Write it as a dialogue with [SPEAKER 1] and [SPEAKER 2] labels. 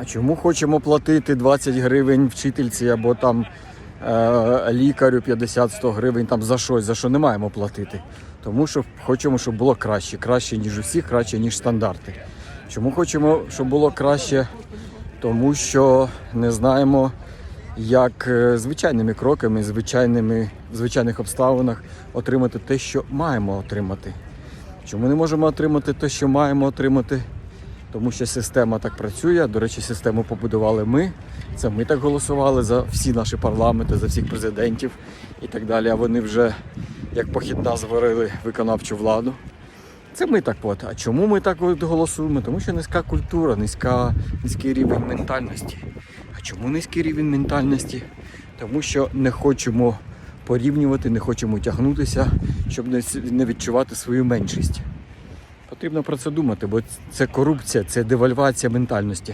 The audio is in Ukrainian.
[SPEAKER 1] А чому хочемо платити 20 гривень вчительці або там е, лікарю 50-100 гривень там за щось, за що не маємо платити? Тому що хочемо, щоб було краще, краще, ніж усі, краще, ніж стандарти. Чому хочемо, щоб було краще? Тому що не знаємо, як е, звичайними кроками, звичайними, в звичайних обставинах отримати те, що маємо отримати. Чому не можемо отримати те, що маємо отримати? Тому що система так працює. До речі, систему побудували ми. Це ми так голосували за всі наші парламенти, за всіх президентів і так далі. А вони вже як похідна зварили виконавчу владу. Це ми так от. А чому ми так от голосуємо? Тому що низька культура, низька, низький рівень ментальності. А чому низький рівень ментальності? Тому що не хочемо порівнювати, не хочемо тягнутися, щоб не відчувати свою меншість. Потрібно про це думати, бо це корупція, це девальвація ментальності.